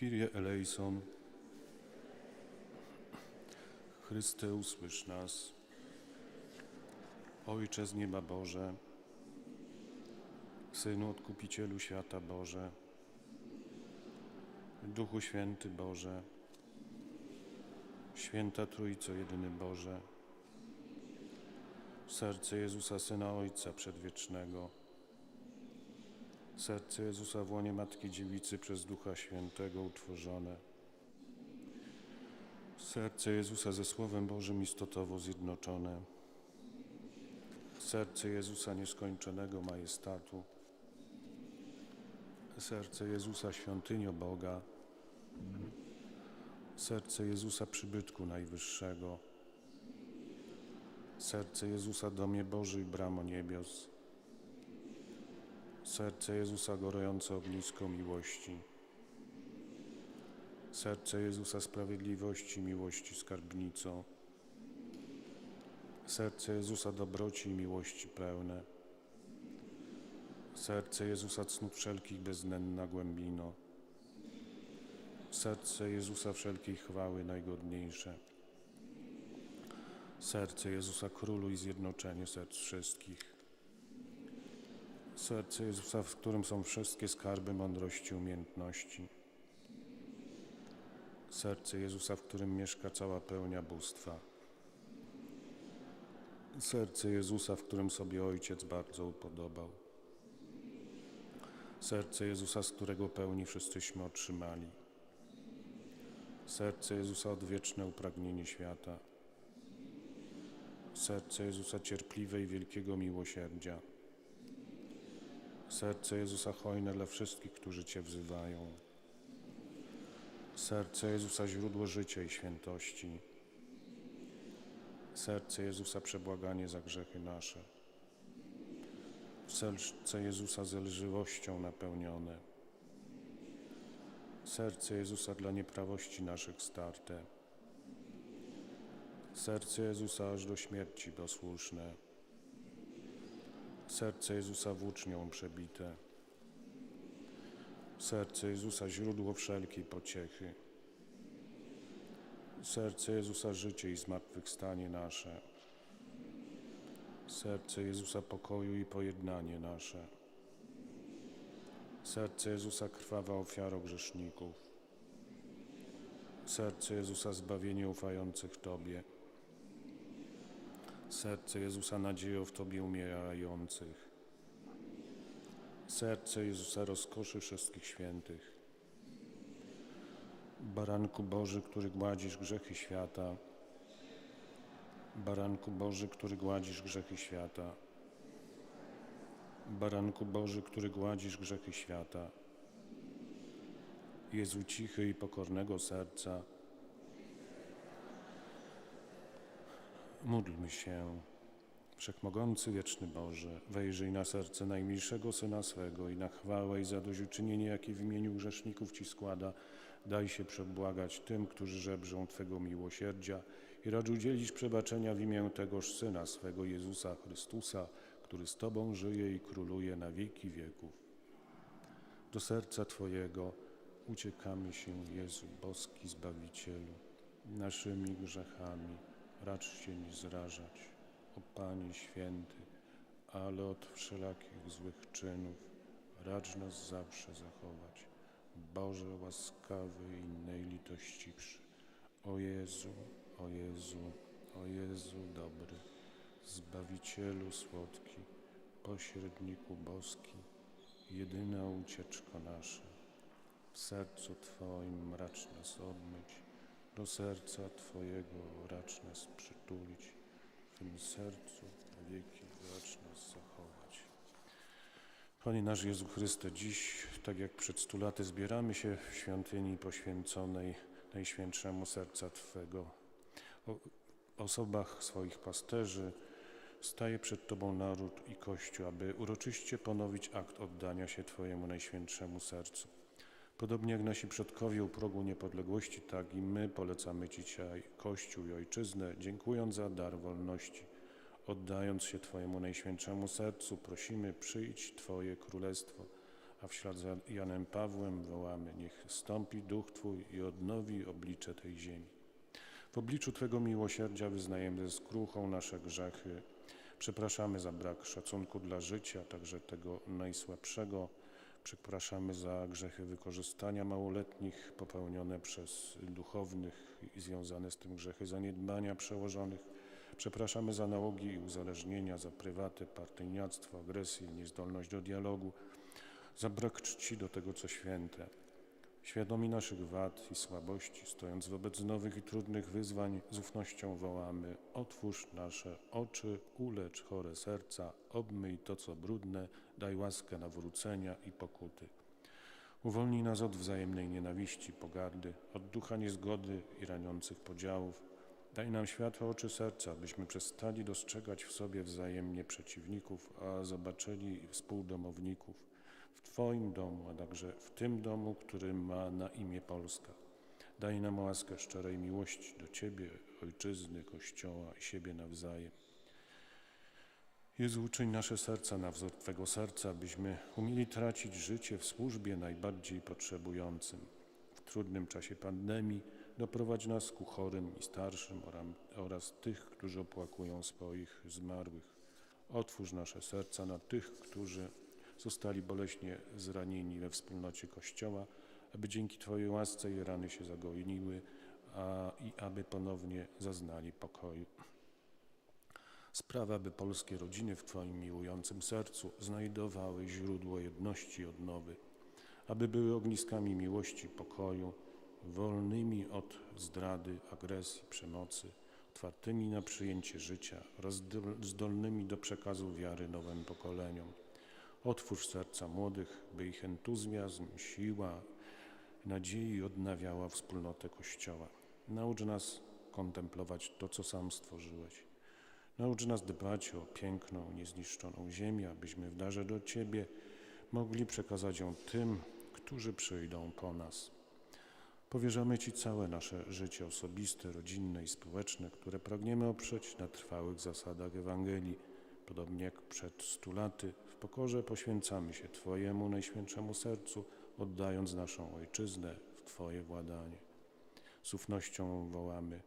Kyrie eleison. Chryste, usłysz nas. Ojcze z nieba Boże, Synu Odkupicielu świata Boże, Duchu Święty Boże, Święta Trójco Jedyny Boże, serce Jezusa Syna Ojca Przedwiecznego, serce Jezusa w łonie Matki Dziewicy przez Ducha Świętego utworzone, serce Jezusa ze Słowem Bożym istotowo zjednoczone, serce Jezusa nieskończonego majestatu, serce Jezusa świątynio Boga, serce Jezusa przybytku najwyższego, serce Jezusa domie Boży i bramo niebios, serce Jezusa gorące ognisko miłości, serce Jezusa sprawiedliwości, miłości skarbnicą, serce Jezusa dobroci i miłości pełne, serce Jezusa cnót wszelkich beznenna głębino, serce Jezusa wszelkiej chwały najgodniejsze, serce Jezusa królu i zjednoczenie serc wszystkich, serce Jezusa, w którym są wszystkie skarby mądrości, umiejętności, serce Jezusa, w którym mieszka cała pełnia bóstwa, serce Jezusa, w którym sobie Ojciec bardzo upodobał, serce Jezusa, z którego pełni wszyscyśmy otrzymali, serce Jezusa, odwieczne upragnienie świata, serce Jezusa cierpliwe i wielkiego miłosierdzia, serce Jezusa hojne dla wszystkich, którzy Cię wzywają, serce Jezusa źródło życia i świętości, serce Jezusa przebłaganie za grzechy nasze, serce Jezusa zelżywością napełnione, serce Jezusa dla nieprawości naszych starte, serce Jezusa aż do śmierci posłuszne, serce Jezusa włócznią przebite, serce Jezusa źródło wszelkiej pociechy, serce Jezusa życie i zmartwychwstanie nasze, serce Jezusa pokoju i pojednanie nasze, serce Jezusa krwawa ofiaro grzeszników, serce Jezusa zbawienie ufających Tobie, serce Jezusa nadzieją w Tobie umierających, serce Jezusa rozkoszy wszystkich świętych, Baranku Boży, który gładzisz grzechy świata, Baranku Boży, który gładzisz grzechy świata, Baranku Boży, który gładzisz grzechy świata, Jezu cichy i pokornego serca, módlmy się. Wszechmogący, wieczny Boże, wejrzyj na serce najmilszego Syna swego i na chwałę i zadośćuczynienie, jakie w imieniu grzeszników Ci składa, daj się przebłagać tym, którzy żebrzą Twego miłosierdzia i racz udzielić przebaczenia w imię tegoż Syna swego, Jezusa Chrystusa, który z Tobą żyje i króluje na wieki wieków. Do serca Twojego uciekamy się, Jezu, boski Zbawicielu, naszymi grzechami, racz się nie zrażać. O Panie Święty, ale od wszelakich złych czynów racz nas zawsze zachować. Boże łaskawy i innej litościwszy. O Jezu, o Jezu, o Jezu dobry, Zbawicielu słodki, pośredniku boski, jedyna ucieczko nasza. W sercu Twoim racz nas odmyć, do serca Twojego racz nas przytulić, w tym sercu na wieki racz nas zachować. Panie nasz Jezu Chryste, dziś, tak jak przed stu laty, zbieramy się w świątyni poświęconej Najświętszemu Serca Twego. O osobach swoich pasterzy staje przed Tobą naród i Kościół, aby uroczyście ponowić akt oddania się Twojemu Najświętszemu Sercu. Podobnie jak nasi przodkowie u progu niepodległości, tak i my polecamy Ci dzisiaj Kościół i Ojczyznę, dziękując za dar wolności. Oddając się Twojemu Najświętszemu Sercu, prosimy, przyjdź Twoje Królestwo, a w ślad za Janem Pawłem wołamy, niech stąpi duch Twój i odnowi oblicze tej ziemi. W obliczu Twego miłosierdzia wyznajemy ze skruchą nasze grzechy. Przepraszamy za brak szacunku dla życia, także tego najsłabszego. Przepraszamy za grzechy wykorzystania małoletnich popełnione przez duchownych i związane z tym grzechy zaniedbania przełożonych. Przepraszamy za nałogi i uzależnienia, za prywaty, partyjniactwo, agresję, niezdolność do dialogu, za brak czci do tego, co święte. Świadomi naszych wad i słabości, stojąc wobec nowych i trudnych wyzwań, z ufnością wołamy: Otwórz nasze oczy, ulecz chore serca, obmyj to, co brudne, daj łaskę nawrócenia i pokuty. Uwolnij nas od wzajemnej nienawiści, pogardy, od ducha niezgody i raniących podziałów. Daj nam światłe oczy serca, byśmy przestali dostrzegać w sobie wzajemnie przeciwników, a zobaczyli współdomowników w Twoim domu, a także w tym domu, który ma na imię Polska. Daj nam łaskę szczerej miłości do Ciebie, Ojczyzny, Kościoła i siebie nawzajem. Jezu, uczyń nasze serca na wzór Twego serca, byśmy umieli tracić życie w służbie najbardziej potrzebującym. W trudnym czasie pandemii doprowadź nas ku chorym i starszym oraz tych, którzy opłakują swoich zmarłych. Otwórz nasze serca na tych, którzy zostali boleśnie zranieni we wspólnocie Kościoła, aby dzięki Twojej łasce ich rany się zagoiły a, i aby ponownie zaznali pokoju. Sprawa, by polskie rodziny w Twoim miłującym sercu znajdowały źródło jedności i odnowy, aby były ogniskami miłości, pokoju, wolnymi od zdrady, agresji, przemocy, otwartymi na przyjęcie życia oraz zdol- zdolnymi do przekazu wiary nowym pokoleniom. Otwórz serca młodych, by ich entuzjazm, siła, nadziei odnawiała wspólnotę Kościoła. Naucz nas kontemplować to, co sam stworzyłeś. Naucz nas dbać o piękną, niezniszczoną ziemię, abyśmy w darze do Ciebie mogli przekazać ją tym, którzy przyjdą po nas. Powierzamy Ci całe nasze życie osobiste, rodzinne i społeczne, które pragniemy oprzeć na trwałych zasadach Ewangelii. Podobnie jak przed stu laty, w pokorze poświęcamy się Twojemu Najświętszemu Sercu, oddając naszą Ojczyznę w Twoje władanie. Z ufnością wołamy,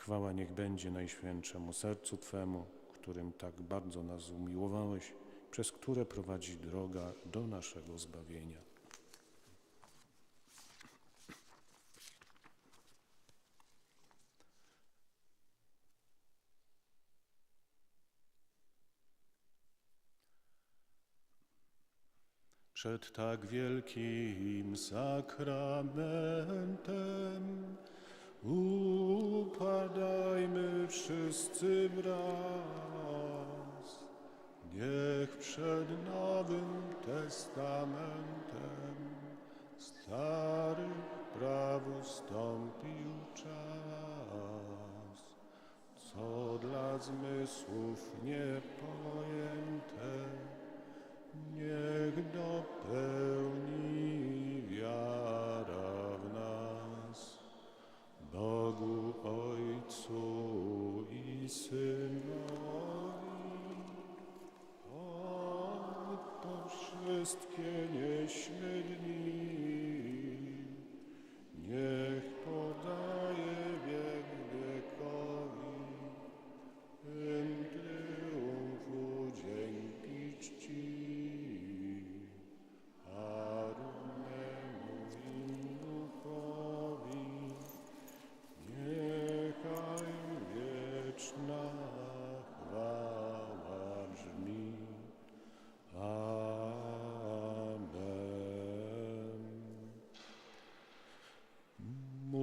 chwała niech będzie Najświętszemu Sercu Twemu, którym tak bardzo nas umiłowałeś, przez które prowadzi droga do naszego zbawienia. Przed tak wielkim sakramentem upadajmy wszyscy wraz. Niech przed Nowym Testamentem stary praw ustąpił czas, co dla zmysłów niepojęte Niech dopełni i od po wszystkie nieśmy